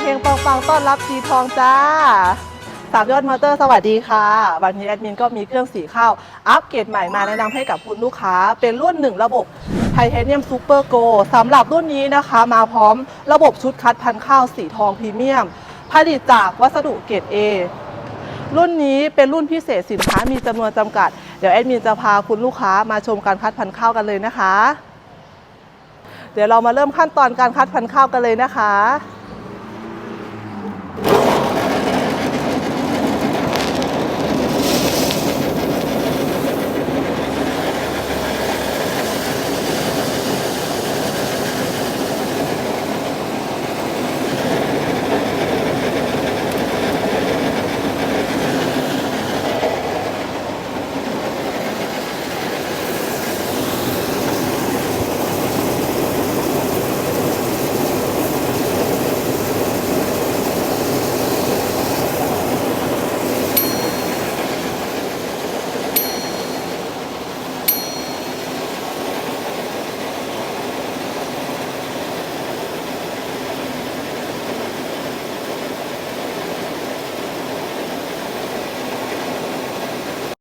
เฮงๆปังๆต้อนรับสีทองจ้าสามยอดมอเตอร์สวัสดีค่ะ วันนี้แอดมินก็มีเครื่องสีข้าว อัปเกรดใหม่มาแนะนำให้กับคุณลูกค้า เป็นรุ่นหนึ่งระบบไทเทเนียมซูเปอร์โกสำหรับรุ่นนี้นะคะ มาพร้อมระบบชุดคัดพันข้าวสีทองพรีเมียม ผลิตจากวัสดุเกรด A รุ่นนี้เป็นรุ่นพิเศษสินค้ามีจำนวนจำกัด เดี๋ยวแอดมินจะพาคุณลูกค้ามาชมการคัดพันข้าวกันเลยนะคะ เดี๋ยวเรามาเริ่มขั้นตอนการคัดพันข้าวกันเลยนะคะ